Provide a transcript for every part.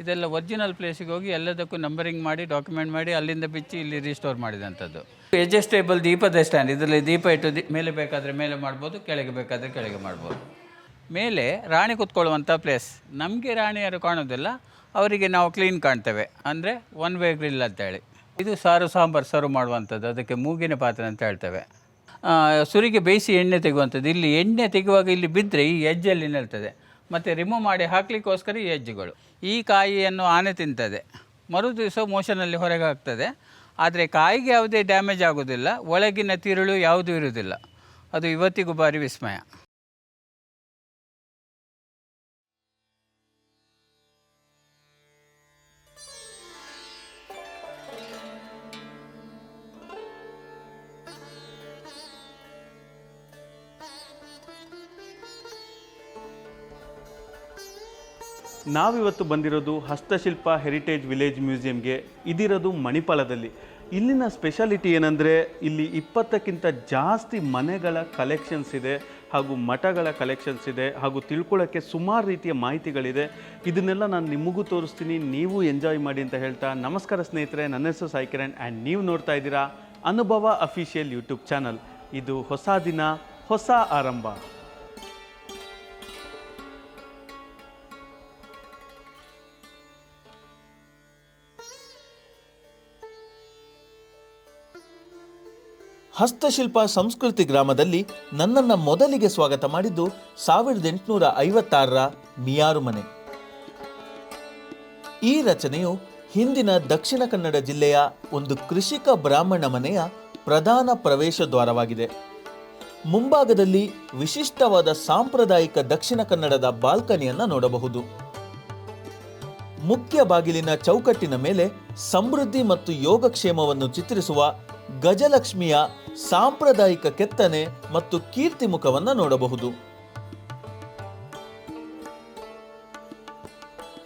ಇದೆಲ್ಲ ಒರಿಜಿನಲ್ ಪ್ಲೇಸಿಗೆ ಹೋಗಿ ಎಲ್ಲದಕ್ಕೂ ನಂಬರಿಂಗ್ ಮಾಡಿ ಡಾಕ್ಯುಮೆಂಟ್ ಮಾಡಿ ಅಲ್ಲಿಂದ ಬಿಚ್ಚಿ ಇಲ್ಲಿ ರಿಸ್ಟೋರ್ ಮಾಡಿದಂಥದ್ದು. ಎಡ್ಜಸ್ಟೇಬಲ್ ದೀಪದ ಸ್ಟ್ಯಾಂಡ್ ಇದರಲ್ಲಿ ದೀಪ ಇಟ್ಟು ಮೇಲೆ ಬೇಕಾದರೆ ಮೇಲೆ ಮಾಡ್ಬೋದು, ಕೆಳಗೆ ಬೇಕಾದರೆ ಕೆಳಗೆ ಮಾಡ್ಬೋದು. ಮೇಲೆ ರಾಣಿ ಕೂತ್ಕೊಳ್ಳುವಂಥ ಪ್ಲೇಸ್ ನಮಗೆ ರಾಣಿ ಯಾರು ಕಾಣೋದಿಲ್ಲ, ಅವರಿಗೆ ನಾವು ಕ್ಲೀನ್ ಕಾಣ್ತೇವೆ. ಅಂದರೆ ಒನ್ ವೇ ಗ್ರಿಲ್ ಅಂತೇಳಿ. ಇದು ಸಾರು, ಸಾಂಬಾರು ಸರ್ವ್ ಮಾಡುವಂಥದ್ದು. ಅದಕ್ಕೆ ಮೂಗಿನ ಪಾತ್ರೆ ಅಂತ ಹೇಳ್ತೇವೆ. ಸುರಿಗೆ ಬೇಯಿಸಿ ಎಣ್ಣೆ ತೆಗೆಯುವಂಥದ್ದು. ಇಲ್ಲಿ ಎಣ್ಣೆ ತೆಗೆಯುವಾಗ ಇಲ್ಲಿ ಬಿದ್ದರೆ ಈ ಎಜ್ಜಲ್ಲಿ ನಿಲ್ತದೆ. ಮತ್ತು ರಿಮೂವ್ ಮಾಡಿ ಹಾಕಲಿಕ್ಕೋಸ್ಕರ ಈ ಹೆಜ್ಜೆಗಳು. ಈ ಕಾಯಿಯನ್ನು ಆನೆ ತಿಂತದೆ. ಮರು ದಿವಸ ಮೋಷನಲ್ಲಿ ಹೊರಗೆ ಹಾಕ್ತದೆ. ಆದರೆ ಕಾಯಿಗೆ ಯಾವುದೇ ಡ್ಯಾಮೇಜ್ ಆಗೋದಿಲ್ಲ. ಒಳಗಿನ ತಿರುಳು ಯಾವುದೂ ಇರುವುದಿಲ್ಲ ಅದು ಇವತ್ತಿಗೂ ಭಾರಿ ವಿಸ್ಮಯ. ನಾವಿವತ್ತು ಬಂದಿರೋದು ಹಸ್ತಶಿಲ್ಪ ಹೆರಿಟೇಜ್ ವಿಲೇಜ್ ಮ್ಯೂಸಿಯಂಗೆ ಇದಿರೋದು ಮಣಿಪಾಲದಲ್ಲಿ. ಇಲ್ಲಿನ ಸ್ಪೆಷಾಲಿಟಿ ಏನಂದರೆ, ಇಲ್ಲಿ ಇಪ್ಪತ್ತಕ್ಕಿಂತ ಜಾಸ್ತಿ ಮನೆಗಳ ಕಲೆಕ್ಷನ್ಸ್ ಇದೆ, ಹಾಗೂ ಮಠಗಳ ಕಲೆಕ್ಷನ್ಸ್ ಇದೆ, ಹಾಗೂ ತಿಳ್ಕೊಳ್ಳೋಕ್ಕೆ ಸುಮಾರು ರೀತಿಯ ಮಾಹಿತಿಗಳಿದೆ. ಇದನ್ನೆಲ್ಲ ನಾನು ನಿಮಗೂ ತೋರಿಸ್ತೀನಿ, ನೀವು ಎಂಜಾಯ್ ಮಾಡಿ ಅಂತ ಹೇಳ್ತಾ, ನಮಸ್ಕಾರ ಸ್ನೇಹಿತರೆ, ನನ್ನ ಹೆಸರು ಸಾಯಿ ಕಿರಣ್ ಆ್ಯಂಡ್ ನೀವು ನೋಡ್ತಾ ಇದ್ದೀರಾ ಅನುಭವ ಅಫಿಷಿಯಲ್ ಯೂಟ್ಯೂಬ್ ಚಾನಲ್ ಇದು ಹೊಸ ದಿನ, ಹೊಸ ಆರಂಭ. ಹಸ್ತಶಿಲ್ಪ ಸಂಸ್ಕೃತಿ ಗ್ರಾಮದಲ್ಲಿ ನನ್ನನ್ನು ಮೊದಲಿಗೆ ಸ್ವಾಗತ ಮಾಡಿದ್ದು ಸಾವಿರದ ಎಂಟುನೂರ ಐವತ್ತಾರರ ಮಿಯಾರು ಮನೆ. ಈ ರಚನೆಯು ಹಿಂದಿನ ದಕ್ಷಿಣ ಕನ್ನಡ ಜಿಲ್ಲೆಯ ಒಂದು ಕೃಷಿಕ ಬ್ರಾಹ್ಮಣ ಮನೆಯ ಪ್ರಧಾನ ಪ್ರವೇಶ ದ್ವಾರವಾಗಿದೆ. ಮುಂಭಾಗದಲ್ಲಿ ವಿಶಿಷ್ಟವಾದ ಸಾಂಪ್ರದಾಯಿಕ ದಕ್ಷಿಣ ಕನ್ನಡದ ಬಾಲ್ಕನಿಯನ್ನು ನೋಡಬಹುದು. ಮುಖ್ಯ ಬಾಗಿಲಿನ ಚೌಕಟ್ಟಿನ ಮೇಲೆ ಸಮೃದ್ಧಿ ಮತ್ತು ಯೋಗಕ್ಷೇಮವನ್ನು ಚಿತ್ರಿಸುವ ಗಜಲಕ್ಷ್ಮಿಯ ಸಾಂಪ್ರದಾಯಿಕ ಕೆತ್ತನೆ ಮತ್ತು ಕೀರ್ತಿ ಮುಖವನ್ನು ನೋಡಬಹುದು.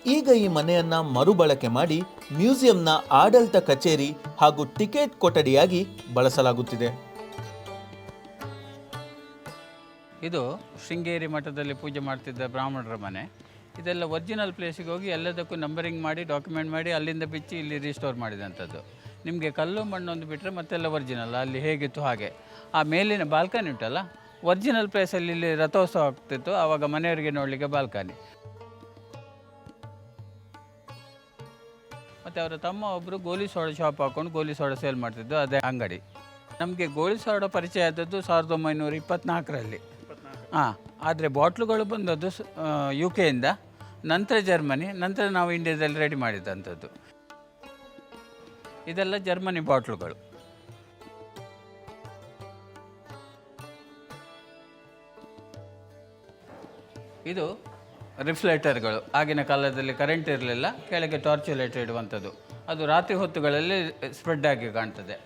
ಈಗ ಈ ಮನೆಯನ್ನ ಮರುಬಳಕೆ ಮಾಡಿ ಮ್ಯೂಸಿಯಂನ ಆಡಳಿತ ಕಚೇರಿ ಹಾಗೂ ಟಿಕೆಟ್ ಕೊಠಡಿಯಾಗಿ ಬಳಸಲಾಗುತ್ತಿದೆ. ಇದು ಶೃಂಗೇರಿ ಮಠದಲ್ಲಿ ಪೂಜೆ ಮಾಡ್ತಿದ್ದ ಬ್ರಾಹ್ಮಣರ ಮನೆ. ಇದೆಲ್ಲ ಒರಿಜಿನಲ್ ಪ್ಲೇಸಿಗೆ ಹೋಗಿ ಎಲ್ಲದಕ್ಕೂ ನಂಬರಿಂಗ್ ಮಾಡಿ ಡಾಕ್ಯುಮೆಂಟ್ ಮಾಡಿ ಅಲ್ಲಿಂದ ಬಿಚ್ಚಿ ಇಲ್ಲಿ ರಿಸ್ಟೋರ್ ಮಾಡಿದಂಥದ್ದು. ನಿಮಗೆ ಕಲ್ಲು ಮಣ್ಣೊಂದು ಬಿಟ್ಟರೆ ಮತ್ತೆಲ್ಲ ಒರಿಜಿನಲ್ ಅಲ್ಲಿ ಹೇಗಿತ್ತು ಹಾಗೆ. ಆ ಮೇಲಿನ ಬಾಲ್ಕನಿ ಉಂಟಲ್ಲ ಒರಿಜಿನಲ್ ಪ್ಲೇಸಲ್ಲಿ ಇಲ್ಲಿ ರಥೋತ್ಸವ ಆಗ್ತಿತ್ತು ಆವಾಗ ಮನೆಯವರಿಗೆ ನೋಡಲಿಕ್ಕೆ ಬಾಲ್ಕನಿ ಮತ್ತು ಅವರ ತಮ್ಮ ಒಬ್ಬರು ಗೋಲಿ ಸೋಡ ಶಾಪ್ ಹಾಕ್ಕೊಂಡು ಗೋಲಿ ಸೋಡ ಸೇಲ್ ಮಾಡ್ತಿದ್ದು ಅದೇ ಅಂಗಡಿ. ನಮಗೆ ಗೋಲಿ ಸೋಡ ಪರಿಚಯ ಆದದ್ದು ಸಾವಿರದ ಒಂಬೈನೂರ ಇಪ್ಪತ್ನಾಲ್ಕರಲ್ಲಿ. ಹಾಂ ಆದರೆ ಬಾಟ್ಲುಗಳು ಬಂದದ್ದು ಯು ಕೆಯಿಂದ ನಂತರ ಜರ್ಮನಿ ನಂತರ ನಾವು ಇಂಡಿಯಾದಲ್ಲಿ ರೆಡಿ ಮಾಡಿದಂಥದ್ದು. ಇದೆಲ್ಲ ಜರ್ಮನಿ ಬಾಟ್ಲುಗಳು. ಇದು ರಿಫ್ಲೆಕ್ಟರ್ಗಳು ಆಗಿನ ಕಾಲದಲ್ಲಿ ಕರೆಂಟ್ ಇರಲಿಲ್ಲ, ಕೆಳಗೆ ಟಾರ್ಚ್ ಲೈಟ್ ಇಡುವಂಥದ್ದು. ಅದು ರಾತ್ರಿ ಹೊತ್ತುಗಳಲ್ಲಿ ಸ್ಪ್ರೆಡ್ ಆಗಿ ಕಾಣ್ತದೆ.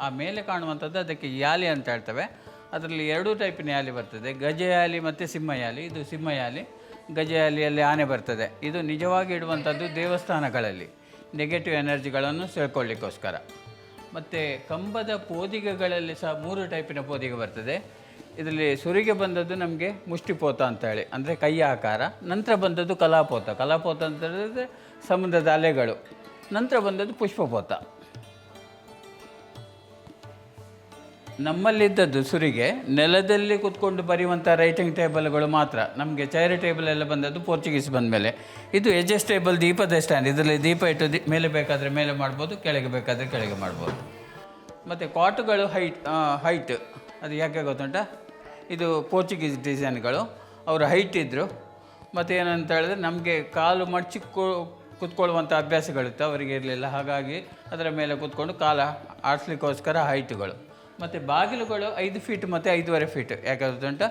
ಆ ಮೇಲೆ ಕಾಣುವಂಥದ್ದು ಅದಕ್ಕೆ ಯಾಲಿ ಅಂತ ಹೇಳ್ತವೆ. ಅದರಲ್ಲಿ ಎರಡೂ ಟೈಪಿನ ಯಾಲಿ ಬರ್ತದೆ. ಗಜಯಾಲಿ ಮತ್ತು ಸಿಂಹಯಾಲಿ ಇದು ಸಿಂಹಯಾಲಿ ಗಜಯಾಲಿಯಲ್ಲಿ ಆನೆ ಬರ್ತದೆ. ಇದು ನಿಜವಾಗಿ ಇಡುವಂಥದ್ದು ದೇವಸ್ಥಾನಗಳಲ್ಲಿ. ನೆಗೆಟಿವ್ ಎನರ್ಜಿಗಳನ್ನು ಸೆಳ್ಕೊಳ್ಳಿಕ್ಕೋಸ್ಕರ. ಮತ್ತು ಕಂಬದ ಪೋದಿಗೆಗಳಲ್ಲಿ ಸಹ ಮೂರು ಟೈಪಿನ ಪೋದಿಗೆ ಬರ್ತದೆ. ಇದರಲ್ಲಿ ಸುರಿಗೆ ಬಂದದ್ದು ನಮಗೆ ಮುಷ್ಟಿಪೋತ ಅಂತ ಹೇಳಿ ಅಂದರೆ ಕೈ ಆಕಾರ, ನಂತರ ಬಂದದ್ದು ಕಲಾಪೋತ. ಕಲಾಪೋತ ಅಂತ ಹೇಳಿದ್ರೆ ಸಮುದ್ರದ ಅಲೆಗಳು, ನಂತರ ಬಂದದ್ದು ಪುಷ್ಪಪೋತ. ನಮ್ಮಲ್ಲಿದ್ದದ್ದು ದುಸುರಿಗೆ ನೆಲದಲ್ಲಿ ಕೂತ್ಕೊಂಡು ಬರೆಯುವಂಥ ರೈಟಿಂಗ್ ಟೇಬಲ್ಗಳು ಮಾತ್ರ. ನಮಗೆ ಚೇರ್ ಟೇಬಲ್ ಎಲ್ಲ ಬಂದದ್ದು ಪೋರ್ಚುಗೀಸ್ ಬಂದ ಮೇಲೆ ಇದು ಎಜೆಸ್ಟೇಬಲ್ ದೀಪದ ಸ್ಟ್ಯಾಂಡ್ ಇದರಲ್ಲಿ ದೀಪ ಇಟ್ಟು ದಿ ಮೇಲೆ ಬೇಕಾದರೆ ಮೇಲೆ ಮಾಡ್ಬೋದು, ಕೆಳಗೆ ಬೇಕಾದರೆ ಕೆಳಗೆ ಮಾಡ್ಬೋದು. ಮತ್ತು ಕಾಟುಗಳು ಹೈಟ್ ಹೈಟ್ ಅದು ಯಾಕೆ ಗೊತ್ತುಂಟ? ಇದು ಪೋರ್ಚುಗೀಸ್ ಡಿಸೈನ್ಗಳು ಅವರು ಹೈಟ್ ಇದ್ದರು ಮತ್ತು ಏನಂತ ಹೇಳಿದ್ರೆ ನಮಗೆ ಕಾಲು ಮಡಚಿ ಕೂತ್ಕೊಳ್ಳುವಂಥ ಅಭ್ಯಾಸಗಳಿತ್ತು. ಅವರಿಗೆ ಇರಲಿಲ್ಲ. ಹಾಗಾಗಿ ಅದರ ಮೇಲೆ ಕೂತ್ಕೊಂಡು ಕಾಲ ಆಡಿಸ್ಲಿಕ್ಕೋಸ್ಕರ ಹೈಟುಗಳು ಮತ್ತು ಬಾಗಿಲುಗಳು ಐದು ಫೀಟ್ ಮತ್ತು ಐದೂವರೆ ಫೀಟ್ ಯಾಕಂತ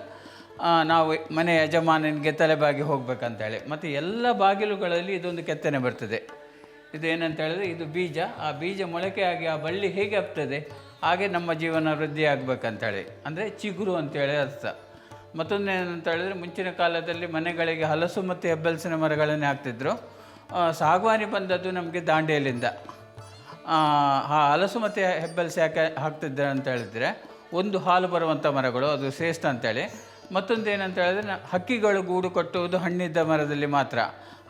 ನಾವು ಮನೆ ಯಜಮಾನನಿಗೆ ತಲೆಬಾಗಿ ಹೋಗ್ಬೇಕಂತೇಳಿ. ಮತ್ತು ಎಲ್ಲ ಬಾಗಿಲುಗಳಲ್ಲಿ ಇದೊಂದು ಕೆತ್ತನೆ ಬರ್ತದೆ. ಇದು ಏನಂತ ಹೇಳಿದ್ರೆ ಇದು ಬೀಜ. ಆ ಬೀಜ ಮೊಳಕೆಯಾಗಿ ಆ ಬಳ್ಳಿ ಹೇಗೆ ಆಗ್ತದೆ? ಹಾಗೆ ನಮ್ಮ ಜೀವನ ವೃದ್ಧಿ ಆಗಬೇಕಂತೇಳಿ. ಅಂದರೆ ಚಿಗುರು ಅಂತೇಳಿ ಅರ್ಥ. ಮತ್ತೊಂದು ಏನಂತ ಹೇಳಿದ್ರೆ ಮುಂಚಿನ ಕಾಲದಲ್ಲಿ ಮನೆಗಳಿಗೆ ಹಲಸು ಮತ್ತು ಹೆಬ್ಬಲಸಿನ ಮರಗಳನ್ನೇ ಹಾಕ್ತಿದ್ರು. ಸಾಗವಾನಿ ಬಂದದ್ದು ನಮಗೆ ದಾಂಡೇಲಿಂದ. ಆ ಹಲಸು ಮತ್ತು ಹೆಬ್ಬೆಲ್ಸ್ ಯಾಕೆ ಹಾಕ್ತಿದ್ದಾರೆ ಅಂತ ಹೇಳಿದರೆ, ಒಂದು ಹಾಲು ಬರುವಂಥ ಮರಗಳು, ಅದು ಶ್ರೇಷ್ಠ ಅಂತೇಳಿ. ಮತ್ತೊಂದು ಏನಂತ ಹೇಳಿದ್ರೆ ಹಕ್ಕಿಗಳು ಗೂಡು ಕಟ್ಟುವುದು ಹಣ್ಣಿದ್ದ ಮರದಲ್ಲಿ ಮಾತ್ರ.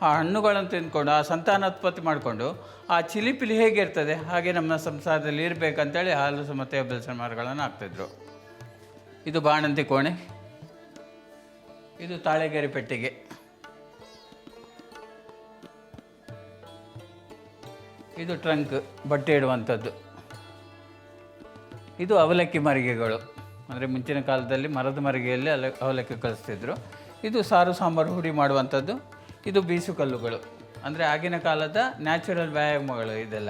ಆ ಹಣ್ಣುಗಳನ್ನು ತಿಂದ್ಕೊಂಡು, ಆ ಸಂತಾನೋತ್ಪತ್ತಿ ಮಾಡಿಕೊಂಡು, ಆ ಚಿಲಿಪಿಲಿ ಹೇಗಿರ್ತದೆ ಹಾಗೆ ನಮ್ಮ ಸಂಸಾರದಲ್ಲಿ ಇರಬೇಕಂತೇಳಿ ಹಾಲು ಮತ್ತು ಬೆಲ್ಸನ ಮರಗಳನ್ನು ಹಾಕ್ತಿದ್ರು. ಇದು ಬಾಣಂತಿ ಕೋಣೆ. ಇದು ತಾಳೆಗರಿ ಪೆಟ್ಟಿಗೆ. ಇದು ಟ್ರಂಕ್ ಬಟ್ಟೆ ಇಡುವಂಥದ್ದು. ಇದು ಅವಲಕ್ಕಿ ಮರಿಗೆಗಳು. ಅಂದರೆ ಮುಂಚಿನ ಕಾಲದಲ್ಲಿ ಮರದ ಮರಿಗೆಯಲ್ಲಿ ಅಲ ಅವಲಕ್ಕಿ ಕಲಿಸ್ತಿದ್ರು. ಇದು ಸಾರು, ಸಾಂಬಾರು, ಹುಡಿ ಮಾಡುವಂಥದ್ದು. ಇದು ಬೀಸು ಕಲ್ಲುಗಳು. ಅಂದರೆ ಆಗಿನ ಕಾಲದ ನ್ಯಾಚುರಲ್ ವ್ಯಾಯಾಮಗಳು ಇದೆಲ್ಲ.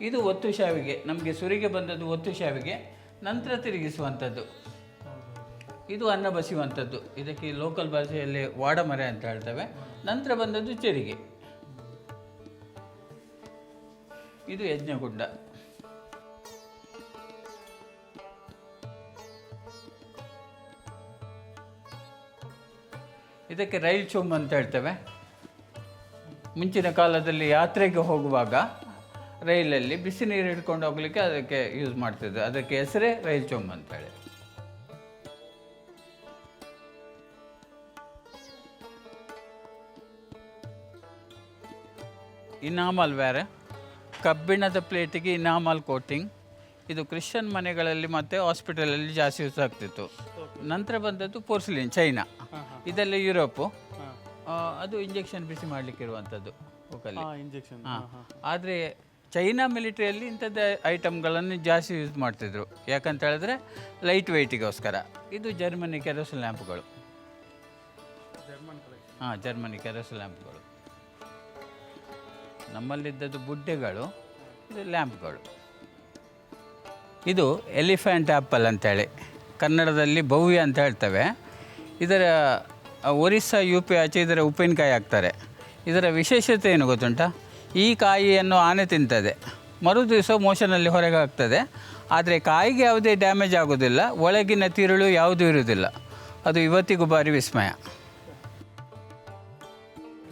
ಇದು ಒತ್ತು ಶಾವಿಗೆ. ನಮಗೆ ಸುರಿಗೆ ಬಂದದ್ದು ಒತ್ತು ಶಾವಿಗೆ. ನಂತರ ತಿರುಗಿಸುವಂಥದ್ದು. ಇದು ಅನ್ನ ಬಸಿಯುವಂಥದ್ದು. ಇದಕ್ಕೆ ಲೋಕಲ್ ಭಾಷೆಯಲ್ಲಿ ವಾಡಮರೆ ಅಂತ ಹೇಳ್ತೇವೆ. ನಂತರ ಬಂದದ್ದು ಚೆರಿಗೆ. ಇದು ಯಜ್ಞಗುಂಡ ಇದಕ್ಕೆ ರೈಲ್ ಚೋಮ್ ಅಂತ ಹೇಳ್ತೇವೆ. ಮುಂಚಿನ ಕಾಲದಲ್ಲಿ ಯಾತ್ರೆಗೆ ಹೋಗುವಾಗ ರೈಲಲ್ಲಿ ಬಿಸಿ ನೀರು ಹಿಡ್ಕೊಂಡು ಹೋಗ್ಲಿಕ್ಕೆ ಅದಕ್ಕೆ ಯೂಸ್ ಮಾಡ್ತಿದ್ದೆ ಅದಕ್ಕೆ ಹೆಸರೇ ರೈಲ್ ಚೊಂಬು ಅಂತೇಳಿ ಇನಾಮಲ್ ವ್ಯಾರ್ ಕಬ್ಬಿಣದ ಪ್ಲೇಟಿಗೆ ಇನಾಮಲ್ ಕೋಟಿಂಗ್. ಇದು ಕ್ರಿಶ್ಚಿಯನ್ ಮನೆಗಳಲ್ಲಿ ಮತ್ತು ಹಾಸ್ಪಿಟಲಲ್ಲಿ ಜಾಸ್ತಿ ಯೂಸ್ ಆಗ್ತಿತ್ತು. ನಂತರ ಬಂದದ್ದು ಪೋರ್ಸಿಲಿನ್ ಚೈನಾ. ಇದೆಲ್ಲ ಯುರೋಪು. ಅದು ಇಂಜೆಕ್ಷನ್ ಬಿಸಿ ಮಾಡಲಿಕ್ಕೆ ಇರುವಂಥದ್ದು ಹೋಗಲ್ಲಿ. ಇಂಜೆಕ್ಷನ್. ಹಾಂ. ಆದರೆ ಚೈನಾ ಮಿಲಿಟ್ರಿಯಲ್ಲಿ ಇಂಥದ್ದು ಐಟಮ್ಗಳನ್ನು ಜಾಸ್ತಿ ಯೂಸ್ ಮಾಡ್ತಿದ್ರು. ಯಾಕಂತ ಹೇಳಿದ್ರೆ ಲೈಟ್ ವೆಯ್ಟಿಗೋಸ್ಕರ. ಇದು ಜರ್ಮನಿ ಕೆರೋಸಿನ್ ಲ್ಯಾಂಪ್ಗಳು. ಹಾಂ ಜರ್ಮನಿ ಕೆರೋಸಿನ್ ಲ್ಯಾಂಪ್ಗಳು. ನಮ್ಮಲ್ಲಿದ್ದದ್ದು ಬುಡ್ಡೆಗಳು, ಇದು ಲ್ಯಾಂಪ್ಗಳು. ಇದು ಎಲಿಫೆಂಟ್ ಆ್ಯಪಲ್ ಅಂತೇಳಿ, ಕನ್ನಡದಲ್ಲಿ ಭವ್ಯ ಅಂತ ಹೇಳ್ತೇವೆ. ಇದರ ಒರಿಸ್ಸಾ ಯು ಪಿ ಆಚೆ ಇದರ ಉಪ್ಪಿನಕಾಯಿ ಹಾಕ್ತಾರೆ. ಇದರ ವಿಶೇಷತೆ ಏನು ಗೊತ್ತುಂಟ? ಈ ಕಾಯಿಯನ್ನು ಆನೆ ತಿಂತದೆ. ಮರು ದಿವಸ ಮೋಷನಲ್ಲಿ ಹೊರಗೆ ಹಾಕ್ತದೆ. ಆದರೆ ಕಾಯಿಗೆ ಯಾವುದೇ ಡ್ಯಾಮೇಜ್ ಆಗೋದಿಲ್ಲ, ಒಳಗಿನ ತಿರುಳು ಯಾವುದೂ ಇರುವುದಿಲ್ಲ ಅದು ಇವತ್ತಿಗೂ ಭಾರಿ ವಿಸ್ಮಯ.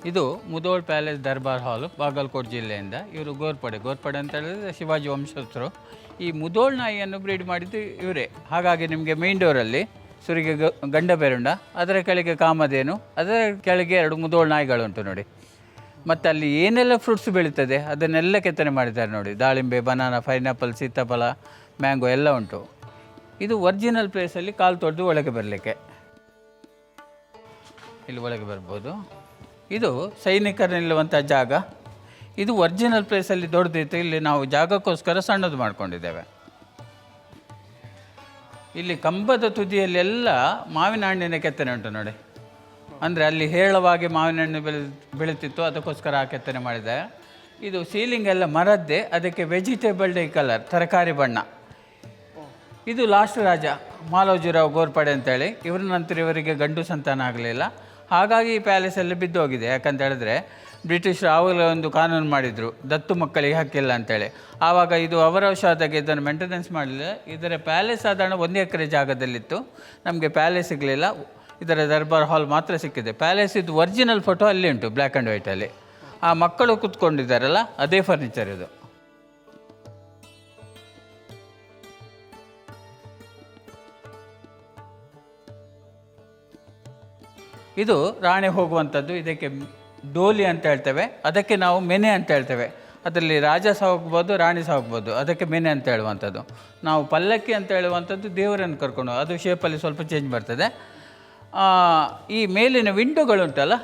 ಇದು ಮುದೋಳ್ ಪ್ಯಾಲೇಸ್ ದರ್ಬಾರ್ ಹಾಲು, ಬಾಗಲ್ಕೋಟ್ ಜಿಲ್ಲೆಯಿಂದ. ಇವರು ಗೋರ್ಪಡೆ ಗೋರ್ಪಡೆ ಅಂತ ಹೇಳಿದ್ರೆ ಶಿವಾಜಿ ವಂಶಸ್ಥರು. ಈ ಮುದೋಳ್ ನಾಯಿಯನ್ನು ಬ್ರೀಡ್ ಮಾಡಿದ್ದು ಇವರೇ. ಹಾಗಾಗಿ ನಿಮಗೆ ಮೇನ್ ಡೋರಲ್ಲಿ ಸುರಿಗೆ ಗಂಡ ಬೆರುಂಡ ಅದರ ಕೆಳಗೆ ಕಾಮಧೇನು, ಅದರ ಕೆಳಗೆ ಎರಡು ಮುದೋಳ್ ನಾಯಿಗಳುಂಟು ನೋಡಿ. ಮತ್ತು ಅಲ್ಲಿ ಏನೆಲ್ಲ ಫ್ರೂಟ್ಸ್ ಬೆಳೀತದೆ ಅದನ್ನೆಲ್ಲ ಕೆತ್ತನೆ ಮಾಡಿದ್ದಾರೆ ನೋಡಿ. ದಾಳಿಂಬೆ ಬನಾನಾ ಪೈನಾಪಲ್ ಸೀತಾಫಲ ಮ್ಯಾಂಗೋ ಎಲ್ಲ ಉಂಟು. ಇದು ಒರಿಜಿನಲ್ ಪ್ಲೇಸಲ್ಲಿ ಕಾಲು ತೊಡೆದು ಒಳಗೆ ಬರಲಿಕ್ಕೆ. ಇಲ್ಲಿ ಒಳಗೆ ಬರ್ಬೋದು. ಇದು ಸೈನಿಕರು ನಿಲ್ಲುವಂಥ ಜಾಗ. ಇದು ಒರಿಜಿನಲ್ ಪ್ಲೇಸಲ್ಲಿ ದೊಡ್ಡದಿತ್ತು. ಇಲ್ಲಿ ನಾವು ಜಾಗಕ್ಕೋಸ್ಕರ ಸಣ್ಣದು ಮಾಡ್ಕೊಂಡಿದ್ದೇವೆ. ಇಲ್ಲಿ ಕಂಬದ ತುದಿಯಲ್ಲೆಲ್ಲ ಮಾವಿನ ಹಣ್ಣಿನ ಕೆತ್ತನೆ ಉಂಟು ನೋಡಿ. ಅಂದರೆ ಅಲ್ಲಿ ಹೇಳವಾಗಿ ಮಾವಿನ ಹಣ್ಣು ಬೆಳೆ, ಬೆಳೀತಿತ್ತು. ಅದಕ್ಕೋಸ್ಕರ ಆ ಕೆತ್ತನೆ ಮಾಡಿದೆ. ಇದು ಸೀಲಿಂಗ್ ಎಲ್ಲ ಮರದ್ದೇ. ಅದಕ್ಕೆ ವೆಜಿಟೇಬಲ್ ಡೇ ಕಲರ್ ತರಕಾರಿ ಬಣ್ಣ. ಇದು ಲಾಸ್ಟ್ ರಾಜ ಮಾಲೋಜಿರಾವ್ ಗೋರ್ಪಡೆ ಅಂತೇಳಿ. ಇವ್ರ ನಂತರ ಇವರಿಗೆ ಗಂಡು ಸಂತಾನ ಆಗಲಿಲ್ಲ. ಹಾಗಾಗಿ ಈ ಪ್ಯಾಲೇಸ್ ಎಲ್ಲ ಬಿದ್ದೋಗಿದೆ ಯಾಕಂತ ಹೇಳಿದ್ರೆ ಬ್ರಿಟಿಷರು ಆವಾಗಲೇ ಒಂದು ಕಾನೂನು ಮಾಡಿದರು, ದತ್ತು ಮಕ್ಕಳಿಗೆ ಹಕ್ಕಿಲ್ಲ ಅಂತೇಳಿ. ಆವಾಗ ಇದು ಅವರ ವಶಾದಾಗ ಇದನ್ನು ಮೇಂಟೆನೆನ್ಸ್ ಮಾಡಲಿಲ್ಲ. ಇದರ ಪ್ಯಾಲೇಸ್ ಸಾಧಾರಣ ಒಂದು ಎಕರೆ ಜಾಗದಲ್ಲಿತ್ತು. ನಮಗೆ ಪ್ಯಾಲೇಸ್ ಸಿಗಲಿಲ್ಲ. ಇದರ ದರ್ಬಾರ್ ಹಾಲ್ ಮಾತ್ರ ಸಿಕ್ಕಿದೆ. ಪ್ಯಾಲೇಸ್ ಇದು ಒರಿಜಿನಲ್ ಫೋಟೋ ಅಲ್ಲಿ ಉಂಟು ಬ್ಲ್ಯಾಕ್ ಆ್ಯಂಡ್ ವೈಟಲ್ಲಿ ಆ ಮಕ್ಕಳು ಕೂತ್ಕೊಂಡಿದ್ದಾರಲ್ಲ, ಅದೇ ಫರ್ನಿಚರ್ ಇದು. ಇದು ರಾಣಿ ಹೋಗುವಂಥದ್ದು, ಇದಕ್ಕೆ ಡೋಲಿ ಅಂತ ಹೇಳ್ತೇವೆ, ಅದಕ್ಕೆ ನಾವು ಮೆನೆ ಅಂತ ಹೇಳ್ತೇವೆ. ಅದರಲ್ಲಿ ರಾಜ ಸಹ ಹೋಗ್ಬೋದು ರಾಣಿ ಸಹ ಹೋಗ್ಬೋದು ಅದಕ್ಕೆ ಮೆನೆ ಅಂತ ಹೇಳುವಂಥದ್ದು. ನಾವು ಪಲ್ಲಕ್ಕಿ ಅಂತ ಹೇಳುವಂಥದ್ದು ದೇವರನ್ನು ಕರ್ಕೊಂಡು ಅದು ಶೇಪಲ್ಲಿ ಸ್ವಲ್ಪ ಚೇಂಜ್ ಬರ್ತದೆ. ಈ ಮೇಲಿನ ವಿಂಡೋಗಳುಂಟಲ್ಲ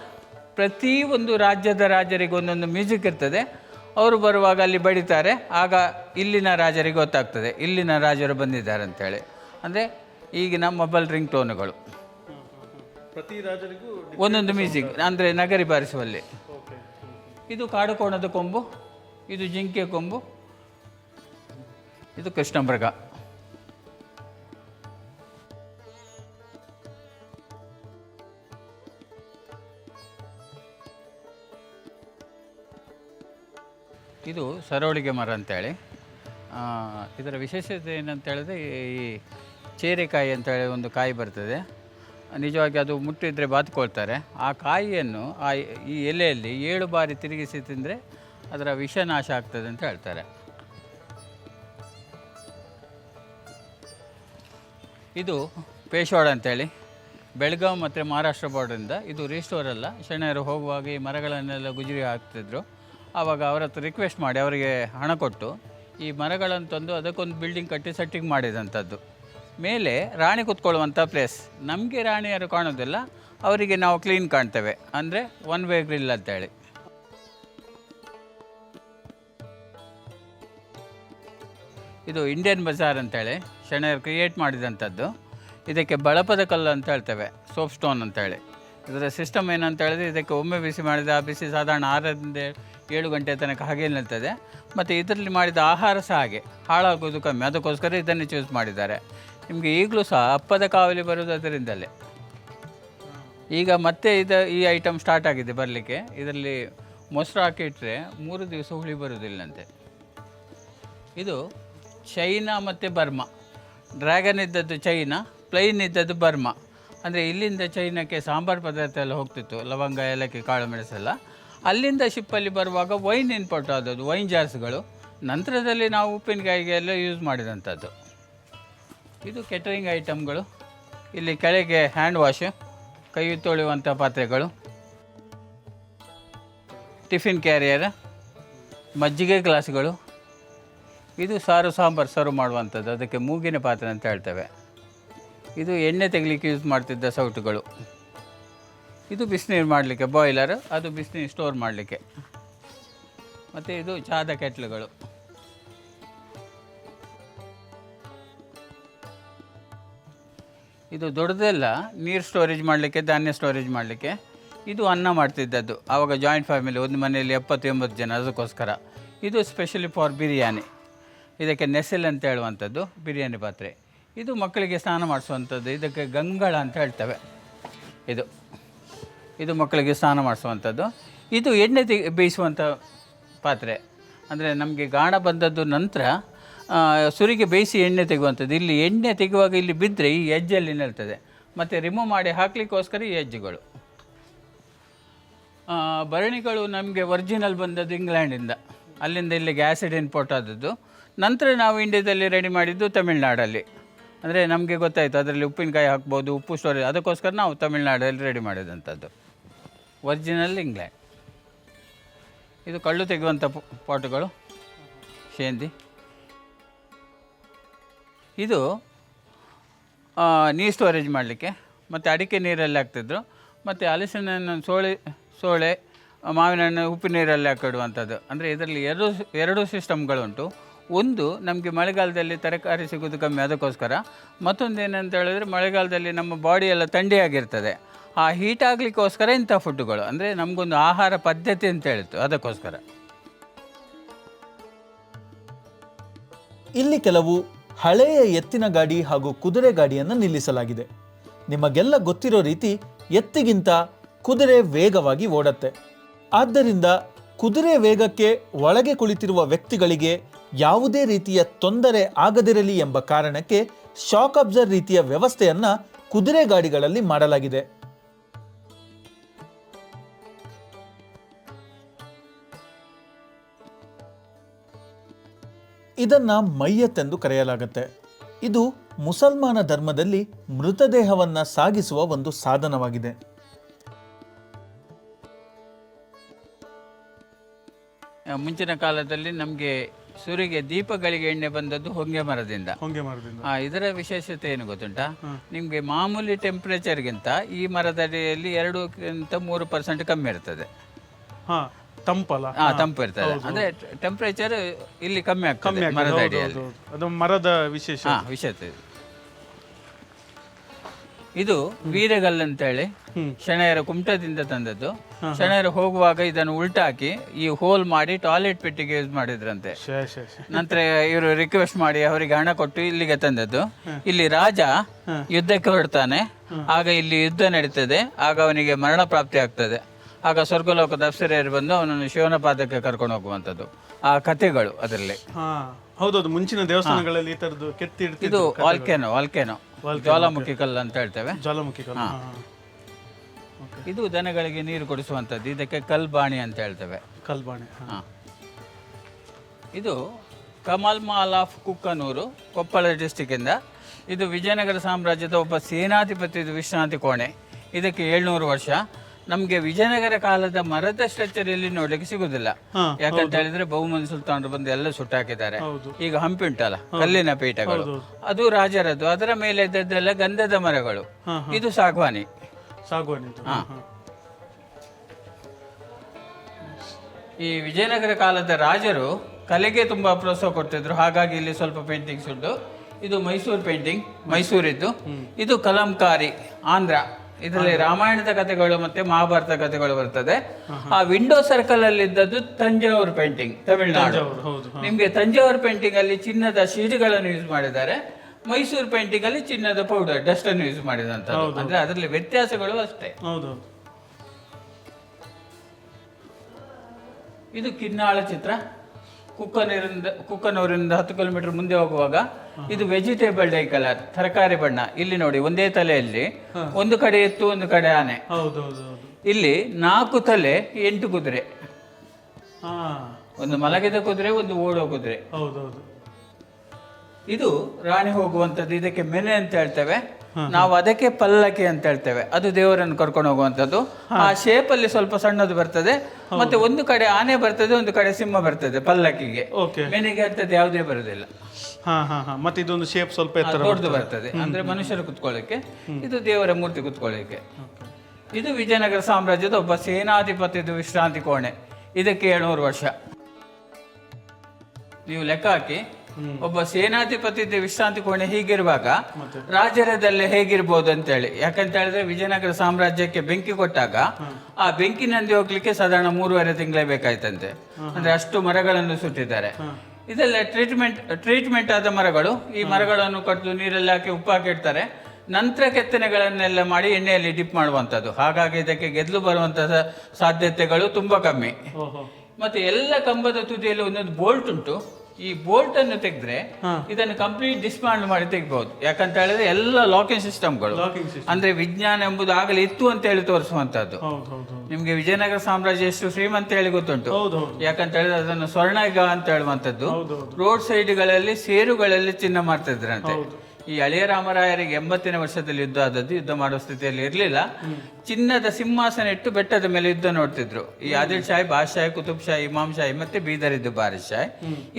ಪ್ರತಿ ಒಂದು ರಾಜ್ಯದ ರಾಜರಿಗೆ ಒಂದೊಂದು ಮ್ಯೂಸಿಕ್ ಇರ್ತದೆ. ಅವರು ಬರುವಾಗ ಅಲ್ಲಿ ಬಡಿತಾರೆ, ಆಗ ಇಲ್ಲಿನ ರಾಜರಿಗೆ ಗೊತ್ತಾಗ್ತದೆ, ಇಲ್ಲಿನ ರಾಜರು ಬಂದಿದ್ದಾರೆ ಅಂತೇಳಿ. ಅಂದರೆ ಈಗಿನ ಮೊಬೈಲ್ ರಿಂಗ್ ಟೋನುಗಳು ಪ್ರತಿ ರಾಜರಿಗೂ ಒಂದೊಂದು ಮ್ಯೂಸಿಕ್ ಅಂದರೆ ನಗರಿ ಬಾರಿಸುವಲ್ಲಿ. ಇದು ಕಾಡುಕೋಣದ ಕೊಂಬು ಇದು ಜಿಂಕೆ ಕೊಂಬು ಇದು ಕೃಷ್ಣಮೃಗ. ಇದು ಸರೋಳಿಗೆ ಮರ ಅಂತೇಳಿ. ಇದರ ವಿಶೇಷತೆ ಏನಂತ ಹೇಳಿದ್ರೆ ಈ ಚೇರೆಕಾಯಿ ಅಂತೇಳಿ ಒಂದು ಕಾಯಿ ಬರ್ತದೆ. ನಿಜವಾಗಿ ಅದು ಮುಟ್ಟಿದ್ರೆ ಬಾತ್ಕೊಳ್ತಾರೆ. ಆ ಕಾಯಿಯನ್ನು, ಆ ಈ ಎಲೆಯಲ್ಲಿ ಏಳು ಬಾರಿ ತಿರುಗಿಸಿ ತಿಂದರೆ ಅದರ ವಿಷ ನಾಶ ಆಗ್ತದೆ ಅಂತ ಹೇಳ್ತಾರೆ. ಇದು ಪೇಶ್ವಾಡ ಅಂತೇಳಿ. ಬೆಳಗಾವಿ ಮತ್ತು ಮಹಾರಾಷ್ಟ್ರ ಬಾರ್ಡ್ರಿಂದ ಇದು ರೀಸ್ಟೋರ್ ಅಲ್ಲ. ಶೆಣೆಯರು ಹೋಗುವಾಗ ಈ ಮರಗಳನ್ನೆಲ್ಲ ಗುಜರಿ ಹಾಕ್ತಿದ್ರು. ಆವಾಗ ಅವರ ಹತ್ರ ರಿಕ್ವೆಸ್ಟ್ ಮಾಡಿ, ಅವರಿಗೆ ಹಣ ಕೊಟ್ಟು ಈ ಮರಗಳನ್ನು ತಂದು ಅದಕ್ಕೊಂದು ಬಿಲ್ಡಿಂಗ್ ಕಟ್ಟಿ ಸೆಟ್ಟಿಂಗ್ ಮಾಡಿದಂಥದ್ದು ಮೇಲೆ ರಾಣಿ ಕೂತ್ಕೊಳ್ಳುವಂಥ ಪ್ಲೇಸ್ ನಮಗೆ ರಾಣಿಯರು ಕಾಣೋದಿಲ್ಲ, ಅವರಿಗೆ ನಾವು ಕ್ಲೀನ್ ಕಾಣ್ತೇವೆ. ಅಂದರೆ ಒನ್ ವೇ ಗ್ರಿಲ್ ಅಂತೇಳಿ. ಇದು ಇಂಡಿಯನ್ ಬಜಾರ್ ಅಂತೇಳಿ. ಶಣೆಯರು ಕ್ರಿಯೇಟ್ ಮಾಡಿದಂಥದ್ದು. ಇದಕ್ಕೆ ಬಳಪದ ಕಲ್ಲು ಅಂತ ಹೇಳ್ತೇವೆ ಸೋಪ್ ಸ್ಟೋನ್ ಅಂತೇಳಿ. ಇದರ ಸಿಸ್ಟಮ್ ಏನಂತ ಹೇಳಿದ್ರೆ, ಇದಕ್ಕೆ ಒಮ್ಮೆ ಬಿಸಿ ಮಾಡಿದ ಆ ಬಿಸಿ ಸಾಧಾರಣ ಆರರಿಂದ ಏಳು ಗಂಟೆ ತನಕ ಹಾಗೆ ನಿಲ್ತದೆ. ಮತ್ತು ಇದರಲ್ಲಿ ಮಾಡಿದ ಆಹಾರ ಸಹ ಹಾಗೆ. ಹಾಳಾಗೋದು ಕಮ್ಮಿ. ಅದಕ್ಕೋಸ್ಕರ ಇದನ್ನು ಚೂಸ್ ಮಾಡಿದ್ದಾರೆ. ನಿಮಗೆ ಈಗಲೂ ಸಹ ಅಪ್ಪದ ಕಾವಲಿ ಬರುವುದು ಅದರಿಂದಲೇ ಈಗ ಮತ್ತೆ ಇದು ಈ ಐಟಮ್ ಸ್ಟಾರ್ಟ್ ಆಗಿದೆ ಬರಲಿಕ್ಕೆ. ಇದರಲ್ಲಿ ಮೊಸರು ಹಾಕಿಟ್ರೆ ಮೂರು ದಿವಸ ಹುಳಿ ಬರುವುದಿಲ್ಲಂತೆ. ಇದು ಚೈನಾ ಮತ್ತು ಬರ್ಮಾ. ಡ್ರ್ಯಾಗನ್ ಇದ್ದದ್ದು ಚೈನಾ, ಪ್ಲೈನ್ ಇದ್ದದ್ದು ಬರ್ಮಾ. ಅಂದರೆ ಇಲ್ಲಿಂದ ಚೈನಾಕ್ಕೆ ಸಾಂಬಾರು ಪದಾರ್ಥ ಎಲ್ಲ ಹೋಗ್ತಿತ್ತು, ಲವಂಗ, ಏಲಕ್ಕಿ, ಕಾಳು, ಮೆಣಸೆಲ್ಲ. ಅಲ್ಲಿಂದ ಶಿಪ್ಪಲ್ಲಿ ಬರುವಾಗ ವೈನ್ ಇಂಪೋರ್ಟ್ ಆದದ್ದು ವೈನ್ ಜಾರ್ಸ್ಗಳು ನಂತರದಲ್ಲಿ ನಾವು ಉಪ್ಪಿನಕಾಯಿಗೆ ಎಲ್ಲ ಯೂಸ್ ಮಾಡಿದಂಥದ್ದು ಇದು ಕೆಟರಿಂಗ್ ಐಟಮ್ಗಳು ಇಲ್ಲಿ ಕೆಳಗೆ ಹ್ಯಾಂಡ್ ವಾಶ್ ಕೈ ತೊಳೆಯುವಂಥ ಪಾತ್ರೆಗಳು. ಟಿಫಿನ್ ಕ್ಯಾರಿಯರ್ ಮಜ್ಜಿಗೆ ಗ್ಲಾಸ್ಗಳು ಇದು ಸಾರು, ಸಾಂಬಾರು ಸರ್ವ್ ಮಾಡುವಂಥದ್ದು ಅದಕ್ಕೆ ಮೂಗಿನ ಪಾತ್ರೆ ಅಂತ ಹೇಳ್ತೇವೆ. ಇದು ಎಣ್ಣೆ ತೆಗಲಿಕ್ಕೆ ಯೂಸ್ ಮಾಡ್ತಿದ್ದ ಸೌಟುಗಳು. ಇದು ಬಿಸಿನೀರು ಮಾಡಲಿಕ್ಕೆ ಬಾಯ್ಲರ್ ಅದು ಬಿಸಿನೀರು ಸ್ಟೋರ್ ಮಾಡಲಿಕ್ಕೆ. ಮತ್ತು ಇದು ಚಹಾದ ಕೆಟ್ಲುಗಳು ಇದು ದೊಡ್ಡದೆಲ್ಲ ನೀರು ಸ್ಟೋರೇಜ್ ಮಾಡಲಿಕ್ಕೆ, ಧಾನ್ಯ ಸ್ಟೋರೇಜ್ ಮಾಡಲಿಕ್ಕೆ. ಇದು ಅನ್ನ ಮಾಡ್ತಿದ್ದದ್ದು. ಆವಾಗ ಜಾಯಿಂಟ್ ಫ್ಯಾಮಿಲಿ ಒಂದು ಮನೆಯಲ್ಲಿ ಎಪ್ಪತ್ತು ಎಂಬತ್ತು ಜನ, ಅದಕ್ಕೋಸ್ಕರ. ಇದು ಸ್ಪೆಷಲಿ ಫಾರ್ ಬಿರಿಯಾನಿ. ಇದಕ್ಕೆ ನೆಸೆಲ್ ಅಂತ ಹೇಳುವಂಥದ್ದು, ಬಿರಿಯಾನಿ ಪಾತ್ರೆ. ಇದು ಮಕ್ಕಳಿಗೆ ಸ್ನಾನ ಮಾಡಿಸುವಂಥದ್ದು, ಇದಕ್ಕೆ ಗಂಗಳ ಅಂತ ಹೇಳ್ತವೆ. ಇದು. ಇದು ಮಕ್ಕಳಿಗೆ ಸ್ನಾನ ಮಾಡಿಸುವಂಥದ್ದು. ಇದು ಎಣ್ಣೆ ತೆ, ಬೇಯಿಸುವಂಥ ಪಾತ್ರೆ. ಅಂದರೆ ನಮಗೆ ಗಾಣ ಬಂದದ್ದು ನಂತರ ಸುರಿಗೆ ಬೇಯಿಸಿ ಎಣ್ಣೆ ತೆಗುವಂಥದ್ದು ಇಲ್ಲಿ ಎಣ್ಣೆ ತೆಗುವಾಗ ಇಲ್ಲಿ ಬಿದ್ದರೆ ಈ ಎಜ್ಜಲ್ಲಿ ನಿಲ್ತದೆ. ಮತ್ತು ರಿಮೂವ್ ಮಾಡಿ ಹಾಕಲಿಕ್ಕೋಸ್ಕರ ಈ ಎಜ್ಜುಗಳು ಭರಣಿಗಳು ನಮಗೆ ಒರಿಜಿನಲ್ ಬಂದದ್ದು ಇಂಗ್ಲೆಂಡಿಂದ ಅಲ್ಲಿಂದ ಇಲ್ಲಿಗೆ ಆ್ಯಸಿಡ್ ಇಂಪೋರ್ಟ್ ಆದದ್ದು. ನಂತರ ನಾವು ಇಂಡಿಯಾದಲ್ಲಿ ರೆಡಿ ಮಾಡಿದ್ದು ತಮಿಳ್ನಾಡಲ್ಲಿ. ಅಂದರೆ ನಮಗೆ ಗೊತ್ತಾಯಿತು, ಅದರಲ್ಲಿ ಉಪ್ಪಿನಕಾಯಿ ಹಾಕ್ಬೋದು, ಉಪ್ಪು ಸ್ಟೋರಿ ಅದಕ್ಕೋಸ್ಕರ ನಾವು ತಮಿಳ್ನಾಡಲ್ಲಿ ರೆಡಿ ಮಾಡಿದಂಥದ್ದು. ಒರಿಜಿನಲ್ ಇಂಗ್ಲೆಂಡ್ ಇದು ಕಳ್ಳು ತೆಗೆಯುವಂಥ ಪಾಟುಗಳು. ಶೇಂದಿ. ಇದು ನೀರು ಸ್ಟೋರೇಜ್ ಮಾಡಲಿಕ್ಕೆ. ಮತ್ತು ಅಡಿಕೆ ನೀರಲ್ಲಿ ಹಾಕ್ತಿದ್ರು. ಮತ್ತು ಹಲಸಿನ ಹಣ್ಣು ಸೋಳೆ ಸೋಳೆ ಮಾವಿನ ಹಣ್ಣು ಉಪ್ಪು ನೀರಲ್ಲಿ ಹಾಕಿಡುವಂಥದ್ದು. ಅಂದರೆ ಇದರಲ್ಲಿ ಎರಡು ಎರಡು ಸಿಸ್ಟಮ್ಗಳುಂಟು ಒಂದು ನಮಗೆ ಮಳೆಗಾಲದಲ್ಲಿ ತರಕಾರಿ ಸಿಗೋದು ಕಮ್ಮಿ, ಅದಕ್ಕೋಸ್ಕರ. ಮತ್ತೊಂದು ಏನಂತ ಹೇಳಿದ್ರೆ ಮಳೆಗಾಲದಲ್ಲಿ ನಮ್ಮ ಬಾಡಿ ಎಲ್ಲ ಥಂಡಿಯಾಗಿರ್ತದೆ ಆ ಹೀಟ್ ಆಗಲಿಕ್ಕೋಸ್ಕರ ಇಂಥ ಫುಡ್ಡುಗಳು ಅಂದರೆ ನಮಗೊಂದು ಆಹಾರ ಪದ್ಧತಿ ಅಂತ ಹೇಳಿತ್ತು ಅದಕ್ಕೋಸ್ಕರ. ಇಲ್ಲಿ ಕೆಲವು ಹಳೆಯ ಎತ್ತಿನ ಗಾಡಿ ಹಾಗೂ ಕುದುರೆ ಗಾಡಿಯನ್ನು ನಿಲ್ಲಿಸಲಾಗಿದೆ. ನಿಮಗೆಲ್ಲ ಗೊತ್ತಿರೋ ರೀತಿ ಎತ್ತಿಗಿಂತ ಕುದುರೆ ವೇಗವಾಗಿ ಓಡತ್ತೆ. ಆದ್ದರಿಂದ ಕುದುರೆ ವೇಗಕ್ಕೆ ಒಳಗೆ ಕುಳಿತಿರುವ ವ್ಯಕ್ತಿಗಳಿಗೆ ಯಾವುದೇ ರೀತಿಯ ತೊಂದರೆ ಆಗದಿರಲಿ ಎಂಬ ಕಾರಣಕ್ಕೆ ಶಾಕ್ ಅಬ್ಸರ್ ರೀತಿಯ ವ್ಯವಸ್ಥೆಯನ್ನು ಕುದುರೆ ಗಾಡಿಗಳಲ್ಲಿ ಮಾಡಲಾಗಿದೆ. ಇದನ್ನ ಮಯ್ಯತ್ ಎಂದು ಕರೆಯಲಾಗುತ್ತೆ. ಇದು ಮುಸಲ್ಮಾನ ಧರ್ಮದಲ್ಲಿ ಮೃತದೇಹವನ್ನು ಸಾಗಿಸುವ ಒಂದು ಸಾಧನವಾಗಿದೆ. ಮುಂಚಿನ ಕಾಲದಲ್ಲಿ ನಮಗೆ ಸೂರ್ಯಗೆ ದೀಪಗಳಿಗೆ ಎಣ್ಣೆ ಬಂದದ್ದು ಹೊಂಗೆ ಮರದಿಂದ ಹೊಂಗೆ ಮರದಿಂದ ಆ, ಇದರ ವಿಶೇಷತೆ ಏನು ಗೊತ್ತುಂಟಾ? ನಿಮಗೆ ಮಾಮೂಲಿ ಟೆಂಪ್ರೇಚರ್ಗಿಂತ ಈ ಮರದಡಿಯಲ್ಲಿ ಎರಡಕ್ಕಿಂತ ಮೂರು ಪರ್ಸೆಂಟ್ ಕಮ್ಮಿ ಇರ್ತದೆ. ಹಾ. ತಂಪಲ್ಲ. ಹಾ. ತಂಪು ಇರ್ತದೆ. ಅಂದ್ರೆ ಟೆಂಪರೇಚರ್ ಇಲ್ಲಿ ಕಮ್ಮಿ ಆಗ್ತದೆ ಮರದ ಅಡಿಯಲ್ಲಿ. ಹೌದು, ಅದು ಮರದ ವಿಶೇಷ. ಹಾ ವಿಶೇಷತೆ ಇದು. ವೀರಗಲ್ ಅಂತ ಹೇಳಿ ಶಣೆಯರ ಕುಮಟದಿಂದ ತಂದದ್ದು. ಶಣೆಯರು ಹೋಗುವಾಗ ಇದನ್ನು ಉಲ್ಟಾಕಿ ಈ ಹೋಲ್ ಮಾಡಿ ಟಾಯ್ಲೆಟ್ ಪೆಟ್ಟಿಗೆ ಯೂಸ್ ಮಾಡಿದ್ರಂತೆ. ಶೇ ಶೇ ಶೇ. ನಂತರ ಇವರು ರಿಕ್ವೆಸ್ಟ್ ಮಾಡಿ ಅವರಿಗೆ ಹಣ ಕೊಟ್ಟು ಇಲ್ಲಿಗೆ ತಂದದ್ದು. ಇಲ್ಲಿ ರಾಜ ಯುದ್ಧಕ್ಕೆ ಹೊರಡ್ತಾನೆ. ಆಗ ಇಲ್ಲಿ ಯುದ್ಧ ನಡೀತದೆ. ಆಗ ಅವನಿಗೆ ಮರಣ ಪ್ರಾಪ್ತಿ ಆಗ್ತದೆ. ಆಗ ಸ್ವರ್ಗಲೋಕದ ಅಪ್ಸರೆಯರು ಬಂದು ಅವನನ್ನು ಶಿವನ ಪಾದಕ್ಕೆ ಕರ್ಕೊಂಡು ಹೋಗುವಂಥದ್ದು. ಆ ಕಥೆಗಳು ಅದರಲ್ಲಿ. ಹಾ ಹೌದೌದು ಮುಂಚಿನ ದೇವಸ್ಥಾನಗಳಲ್ಲಿ ಈ ತರದ್ದು ಕೆತ್ತಿ ಇದು ಇಡ್ತಿದ್ರು ವಾಲ್ಕೆನೋ ವಾಲ್ಕೆನೋ. ಜ್ವಾಲಾಮುಖಿ ಕಲ್ಲು ಅಂತ ಹೇಳ್ತೇವೆ. ಜ್ವಾಲಾಮುಖಿ ಕಲ್ಲು. ಹಾ, ಹಾ. ಇದು ದನಗಳಿಗೆ ನೀರು ಕೊಡಿಸುವಂಥದ್ದು. ಇದಕ್ಕೆ ಕಲ್ಬಾಣಿ ಅಂತ ಹೇಳ್ತೇವೆ. ಕಲ್ಬಾಣಿ ಹಾ. ಹಾ. ಇದು ಕಮಲ್ ಮಾಲ್ ಆಫ್ ಕುಕ್ಕನೂರು ಕೊಪ್ಪಳ ಡಿಸ್ಟಿಕ್ಕಿಂದ. ಇದು ವಿಜಯನಗರ ಸಾಮ್ರಾಜ್ಯದ ಒಬ್ಬ ಸೇನಾಧಿಪತಿ ವಿಶ್ರಾಂತಿ ಕೋಣೆ. ಇದಕ್ಕೆ ಏಳ್ನೂರು ವರ್ಷ. ನಮಗೆ ವಿಜಯನಗರ ಕಾಲದ ಮರದ ಸ್ಟ್ರಕ್ಚರ್ ಇಲ್ಲಿ ನೋಡ್ಲಿಕ್ಕೆ ಸಿಗುದಿಲ್ಲ. ಯಾಕಂತ ಹೇಳಿದ್ರೆ ಬಹುಮನ್ ಸುಲ್ತಾನರು ಬಂದು ಎಲ್ಲ ಸುಟ್ಟಾಕಿದ್ದಾರೆ. ಈಗ ಹಂಪಿ ಉಂಟಲ್ಲ ಕಲ್ಲಿನ ಪೀಠಗಳು. ಅದು ರಾಜರದ್ದು ಅದರ ಮೇಲೆ ಇದ್ದದ್ದೆಲ್ಲ ಗಂಧದ ಮರಗಳು. ಇದು ಸಾಗ್ವಾನಿ. ಸಾಗ್ವಾನಿ ಹಾ. ಈ ವಿಜಯನಗರ ಕಾಲದ ರಾಜರು ಕಲೆಗೆ ತುಂಬಾ ಪ್ರೋತ್ಸಾಹ ಕೊಡ್ತಿದ್ರು. ಹಾಗಾಗಿ ಇಲ್ಲಿ ಸ್ವಲ್ಪ ಪೇಂಟಿಂಗ್ಸ್ ಉಂಟು. ಇದು ಮೈಸೂರು ಪೇಂಟಿಂಗ್ ಮೈಸೂರಿದ್ದು. ಇದು ಕಲಂಕಾರಿ ಆಂಧ್ರ. ಇದರಲ್ಲಿ ರಾಮಾಯಣದ ಕಥೆಗಳು ಮತ್ತೆ ಮಹಾಭಾರತ ಕಥೆಗಳು ಬರ್ತದೆ. ಆ ವಿಂಡೋ ಸರ್ಕಲ್ ಅಲ್ಲಿ ಇದ್ದದ್ದು ತಂಜಾವೂರು ಪೇಂಟಿಂಗ್ ತಮಿಳುನಾಡು ನಿಮ್ಗೆ ತಂಜಾವೂರು ಪೇಂಟಿಂಗ್ ಅಲ್ಲಿ ಚಿನ್ನದ ಶೀಟ್ಗಳನ್ನು ಯೂಸ್ ಮಾಡಿದ್ದಾರೆ. ಮೈಸೂರು ಪೇಂಟಿಂಗ್ ಅಲ್ಲಿ ಚಿನ್ನದ ಪೌಡರ್ ಡಸ್ಟ್ ಅನ್ನು ಯೂಸ್ ಮಾಡಿದಂತ ಅಂದ್ರೆ ಅದರಲ್ಲಿ ವ್ಯತ್ಯಾಸಗಳು ಅಷ್ಟೇ. ಹೌದು. ಇದು ಕಿನ್ನಾಳ ಚಿತ್ರ. ಕುಕ್ಕನೂರಿಂದ ಕುಕ್ಕನೂರಿಂದ ಹತ್ತು ಕಿಲೋಮೀಟರ್ ಮುಂದೆ ಹೋಗುವಾಗ ಇದು ವೆಜಿಟೇಬಲ್ ಡೈ ಕಲರ್ ತರಕಾರಿ ಬಣ್ಣ. ಇಲ್ಲಿ ನೋಡಿ ಒಂದೇ ತಲೆಯಲ್ಲಿ ಒಂದು ಕಡೆ ಎತ್ತು ಒಂದು ಕಡೆ ಆನೆ. ಹೌದು ಹೌದು ಹೌದು ಇಲ್ಲಿ ನಾಲ್ಕು ತಲೆ ಎಂಟು ಕುದುರೆ. ಒಂದು ಮಲಗಿದ ಕುದುರೆ ಒಂದು ಓಡೋ ಕುದುರೆ. ಹೌದು ಹೌದು ಇದು ರಾಣಿ ಹೋಗುವಂಥದ್ದು. ಇದಕ್ಕೆ ಮೆನೆ ಅಂತ ಹೇಳ್ತೇವೆ. ನಾವು ಅದಕ್ಕೆ ಪಲ್ಲಕ್ಕಿ ಅಂತ ಹೇಳ್ತೇವೆ. ಅದು ದೇವರನ್ನು ಕರ್ಕೊಂಡು ಹೋಗುವಂಥದ್ದು. ಆ ಶೇಪಲ್ಲಿ ಅಲ್ಲಿ ಸ್ವಲ್ಪ ಸಣ್ಣದು ಬರ್ತದೆ. ಮತ್ತೆ ಒಂದು ಕಡೆ ಆನೆ ಬರ್ತದೆ ಒಂದು ಕಡೆ ಸಿಂಹ ಬರ್ತದೆ ಪಲ್ಲಕ್ಕಿಗೆ. ಓಕೆ. ಮೆನೆಗೆ ಅಂತದ್ದು ಯಾವುದೇ ಬರುದಿಲ್ಲ. ಹಾ ಹಾ ಹಾ. ಮತ್ತೆ ಇದೊಂದು ಶೇಪ್ ಸ್ವಲ್ಪ ದೊಡ್ಡದು ಬರ್ತದೆ. ಅಂದ್ರೆ ಮನುಷ್ಯರು ಕುತ್ಕೊಳ್ಳಿಕ್ಕೆ ಇದು ದೇವರ ಮೂರ್ತಿ ಕುತ್ಕೊಳ್ಳಿಕ್ಕೆ ಇದು ವಿಜಯನಗರ ಸಾಮ್ರಾಜ್ಯದ ಒಬ್ಬ ಸೇನಾಧಿಪತಿದು ವಿಶ್ರಾಂತಿ ಕೋಣೆ. ಇದಕ್ಕೆ ಏಳ್ನೂರು ವರ್ಷ. ನೀವು ಲೆಕ್ಕ ಹಾಕಿ. ಒಬ್ಬ ಸೇನಾಧಿಪತಿದ ವಿಶ್ರಾಂತಿ ಕೋಣೆ ಹೀಗಿರುವಾಗ ರಾಜರದಲ್ಲೇ ಹೇಗಿರ್ಬೋದು ಅಂತೇಳಿ. ಯಾಕಂತ ಹೇಳಿದ್ರೆ ವಿಜಯನಗರ ಸಾಮ್ರಾಜ್ಯಕ್ಕೆ ಬೆಂಕಿ ಕೊಟ್ಟಾಗ ಆ ಬೆಂಕಿ ನಂದಿ ಹೋಗ್ಲಿಕ್ಕೆ ಸಾಧಾರಣ ಮೂರುವರೆ ತಿಂಗಳೇ ಬೇಕಾಯ್ತಂತೆ. ಅಂದ್ರೆ ಅಷ್ಟು ಮರಗಳನ್ನು ಸುಟ್ಟಿದ್ದಾರೆ. ಇದೆಲ್ಲ ಟ್ರೀಟ್ಮೆಂಟ್ ಟ್ರೀಟ್ಮೆಂಟ್ ಆದ ಮರಗಳು. ಈ ಮರಗಳನ್ನು ಕಟ್ಟು ನೀರಲ್ಲಿ ಹಾಕಿ ಉಪ್ಪು ಹಾಕಿಡ್ತಾರೆ ನಂತರ ಕೆತ್ತನೆಗಳನ್ನೆಲ್ಲ ಮಾಡಿ ಎಣ್ಣೆಯಲ್ಲಿ ಡಿಪ್ ಮಾಡುವಂಥದ್ದು. ಹಾಗಾಗಿ ಇದಕ್ಕೆ ಗೆದ್ಲು ಬರುವಂತಹ ಸಾಧ್ಯತೆಗಳು ತುಂಬಾ ಕಮ್ಮಿ. ಮತ್ತೆ ಎಲ್ಲ ಕಂಬದ ತುದಿಯಲ್ಲಿ ಒಂದೊಂದು ಬೋಲ್ಟ್ ಉಂಟು. ಈ ಬೋಲ್ಟ್ ಅನ್ನು ತೆಗೆದ್ರೆ ಇದನ್ನು ಕಂಪ್ಲೀಟ್ ಡಿಸ್ಮಾಂಡ್ ಮಾಡಿ ತೆಗಿಬಹುದು ಯಾಕಂತ ಹೇಳಿದ್ರೆ ಎಲ್ಲ ಲಾಕಿಂಗ್ ಸಿಸ್ಟಮ್ಗಳು ಅಂದ್ರೆ ವಿಜ್ಞಾನ ಎಂಬುದು ಆಗಲೇ ಇತ್ತು ಅಂತ ಹೇಳಿ ತೋರಿಸುವಂತದ್ದು ನಿಮ್ಗೆ ವಿಜಯನಗರ ಸಾಮ್ರಾಜ್ಯ ಎಷ್ಟು ಶ್ರೀಮಂತ ಹೇಳಿ ಗೊತ್ತುಂಟು. ಯಾಕಂತ ಹೇಳಿದ್ರೆ ಅದನ್ನು ಸ್ವರ್ಣಗ ಅಂತ ಹೇಳುವಂತದ್ದು ರೋಡ್ ಸೈಡ್ಗಳಲ್ಲಿ ಸೇರುಗಳಲ್ಲಿ ಚಿನ್ನ ಮಾಡ್ತಿದ್ರಂತೆ. ಈ ಹಳೆಯ ರಾಮರಾಯರಿಗೆ ಎಂಬತ್ತನೇ ವರ್ಷದಲ್ಲಿ ಯುದ್ಧ ಆದದ್ದು ಯುದ್ಧ ಮಾಡುವ ಸ್ಥಿತಿಯಲ್ಲಿ ಇರಲಿಲ್ಲ. ಚಿನ್ನದ ಸಿಂಹಾಸನ ಇಟ್ಟು ಬೆಟ್ಟದ ಮೇಲೆ ಯುದ್ಧ ನೋಡ್ತಿದ್ರು. ಈ ಆದಿಲ್ ಶಾಹಿ ಬಾದ್ಶಾಹಿ ಕುತುಬ್ ಶಾಹಿ ಇಮಾಮ್ ಶಾಹಿ ಮತ್ತೆ ಬೀದರ್ ಇದ್ದು ಬಾರಿಶ್ ಶಾಹಿ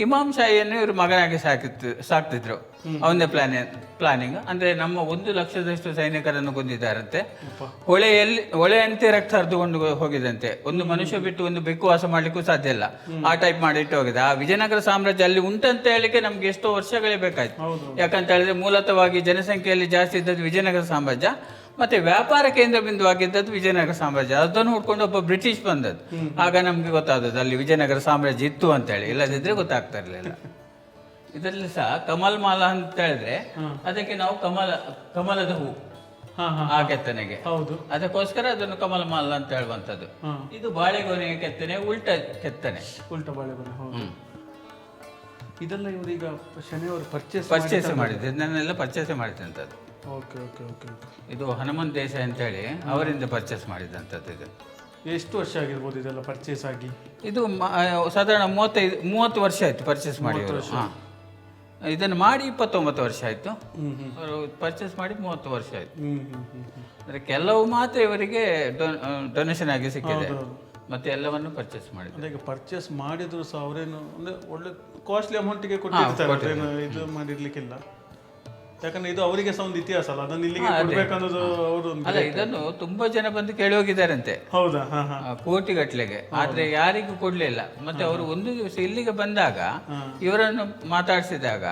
ಇಮಾಮ್ ಶಾಹಿಯನ್ನು ಇವರು ಮಗನಾಗಿ ಸಾಕಿತ್ತು ಸಾಕ್ತಿದ್ರು. ಅವನೇ ಪ್ಲಾನ್ ಪ್ಲಾನಿಂಗ್. ಅಂದ್ರೆ ನಮ್ಮ ಒಂದು ಲಕ್ಷದಷ್ಟು ಸೈನಿಕರನ್ನು ಕೊಂದಿದ್ದಾರಂತೆ ಹೊಳೆಯಲ್ಲಿ ಹೊಳೆಯಂತೆ ರಕ್ತ ಹರಿದುಕೊಂಡು ಹೋಗಿದಂತೆ ಒಂದು ಮನುಷ್ಯ ಬಿಟ್ಟು ಒಂದು ಬೆಕ್ಕು ವಾಸ ಮಾಡ್ಲಿಕ್ಕೂ ಸಾಧ್ಯ ಇಲ್ಲ. ಆ ಟೈಪ್ ಮಾಡಿಟ್ಟು ಹೋಗಿದೆ. ಆ ವಿಜಯನಗರ ಸಾಮ್ರಾಜ್ಯ ಅಲ್ಲಿ ಉಂಟಂತ ಹೇಳಿಕ್ಕೆ ನಮ್ಗೆ ಎಷ್ಟೋ ವರ್ಷಗಳೇ ಬೇಕಾಯ್ತು. ಯಾಕಂತ ಹೇಳಿದ್ರೆ ಮೂಲತವಾಗಿ ಜನಸಂಖ್ಯೆಯಲ್ಲಿ ಜಾಸ್ತಿ ಇದ್ದದ್ದು ವಿಜಯನಗರ ಸಾಮ್ರಾಜ್ಯ. ಮತ್ತೆ ವ್ಯಾಪಾರ ಕೇಂದ್ರ ಬಿಂದುವಾಗಿದ್ದದ್ದು ವಿಜಯನಗರ ಸಾಮ್ರಾಜ್ಯ. ಅದನ್ನು ಹುಡ್ಕೊಂಡು ಒಬ್ಬ ಬ್ರಿಟಿಷ್ ಬಂದದ್ದು. ಆಗ ನಮ್ಗೆ ಗೊತ್ತಾದದ್ದು ಅಲ್ಲಿ ವಿಜಯನಗರ ಸಾಮ್ರಾಜ್ಯ ಇತ್ತು ಅಂತ ಹೇಳಿ. ಇಲ್ಲದಿದ್ರೆ ಗೊತ್ತಾಗ್ತಾ ಇರಲಿಲ್ಲ. ಇದರಲ್ಲಿ ಸಹ ಕಮಲ್ ಮಾಲ ಅಂತ ಹೇಳಿದ್ರೆ ಅದಕ್ಕೆ ನಾವು ಕಮಲ ಕಮಲದ ಹೂ. ಹಾ ಹಾ ಆ ಕೆತ್ತನೆಗೆ. ಹೌದು. ಅದಕ್ಕೋಸ್ಕರ ಅದನ್ನು ಕಮಲ ಮಾಲ ಅಂತ ಹೇಳುವಂತದ್ದು ಇದು ಬಾಳೆಗೊನೆಯ ಕೆತ್ತನೆ ಉಲ್ಟ ಕೆತ್ತನೆ. ಉಲ್ಟ ಬಾಳೆಗೊನೆ ಇದೆಲ್ಲ ಇದೆಲ್ಲ ಇವರೀಗ ಶನಿವಾರ ಪರ್ಚೇಸ್ ಪರ್ಚೇಸ್ ಮಾಡಿದ್ದೆ. ಇದನ್ನೆಲ್ಲ ಪರ್ಚೇಸ್ ಮಾಡಿದಂಥದ್ದು ಓಕೆ ಓಕೆ ಓಕೆ ಓಕೆ ಇದು ಹನುಮಂತ ದೇಸಾಯಿ ಅಂತೇಳಿ ಅವರಿಂದ ಪರ್ಚೇಸ್ ಮಾಡಿದಂಥದ್ದು ಇದು. ಎಷ್ಟು ವರ್ಷ ಆಗಿರ್ಬೋದು ಇದೆಲ್ಲ ಪರ್ಚೇಸ್ ಆಗಿ? ಇದು ಮ- ಆ, ಸಾಧಾರಣ ಮೂವತ್ತೈದು ಮೂವತ್ತು ವರ್ಷ ಆಯ್ತು ಪರ್ಚೇಸ್ ಮಾಡಿ ಅವರು ಹಾಂ. ಇದನ್ನು ಮಾಡಿ ಇಪ್ಪತ್ತೊಂಬತ್ತು ವರ್ಷ ಆಯಿತು. ಪರ್ಚೇಸ್ ಮಾಡಿ ಮೂವತ್ತು ವರ್ಷ ಆಯಿತು. ಅಂದರೆ ಕೆಲವು ಮಾತ್ರ ಇವರಿಗೆ ಡೊನೇಷನ್ ಆಗಿ ಸಿಕ್ಕಿದೆ. ಹೌದು. ಮತ್ತೆ ಎಲ್ಲವನ್ನು ಪರ್ಚೇಸ್ ಅಂದ್ರೆ ಈಗ ಪರ್ಚೇಸ್ ಮಾಡಿದ್ರು ಸಹ ಅವರೇನು ಅಂದ್ರೆ ಒಳ್ಳೆ ಕಾಸ್ಟ್ಲಿ ಅಮೌಂಟಿಗೆ ಕೊಟ್ಟಿರ್ತಾರೆ. ಅದೇನು ಇದು ಮಾಡಿರ್ಲಿಕ್ಕಿಲ್ಲ. ಯಾಕಂದ್ರೆ ಇದು ಅವರಿಗೆ ಸಹ ಒಂದು ಇತಿಹಾಸ ಅಲ್ಲ ಅದನ್ನ ಇಲ್ಲಿಗೆ ಕೊಡ್ಬೇಕನ್ನೋದು ಅವರು ಒಂದು ಅಲ್ಲ ಇದನ್ನು ತುಂಬಾ ಜನ ಬಂದು ಕೇಳಿ ಹೋಗಿದ್ದಾರಂತೆ. ಹೌದಾ? ಕೋಟಿ ಕೋಟಿಗಟ್ಲೆಗೆ ಆದ್ರೆ ಯಾರಿಗೂ ಕೊಡ್ಲಿಲ್ಲ. ಮತ್ತೆ ಅವರು ಒಂದು ದಿವಸ ಇಲ್ಲಿಗೆ ಬಂದಾಗ ಇವರನ್ನು ಮಾತಾಡಿಸಿದಾಗ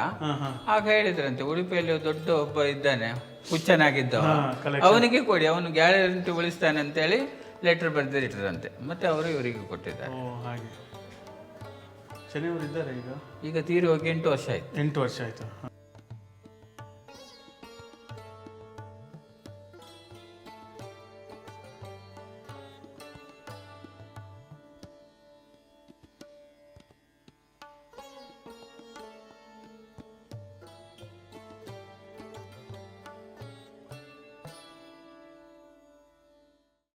ಆಗ ಹೇಳಿದ್ರಂತೆ ಉಡುಪಿಯಲ್ಲಿ ದೊಡ್ಡ ಒಬ್ಬ ಇದ್ದಾನೆ ಹುಚ್ಚನಾಗಿದ್ದ ಅವನಿಗೆ ಕೊಡಿ ಅವನು ಗ್ಯಾರಂಟಿ ಉಳಿಸ್ತಾನೆ ಅಂತೇಳಿ ಲೆಟರ್ ಬರೆದಿಟ್ಟರಂತೆ ಮತ್ತೆ ಅವರು ಇವರಿಗೆ ಕೊಟ್ಟಿದ್ದಾರೆ. ಓ ಹಾಗೆ. ಶನಿವಾರ ಇದ್ದಾರೆ ಈಗ? ಈಗ ತೀರಿ ಹೋಗಿ ಎಂಟು ವರ್ಷ ಆಯ್ತು. ಎಂಟು ವರ್ಷ ಆಯ್ತು.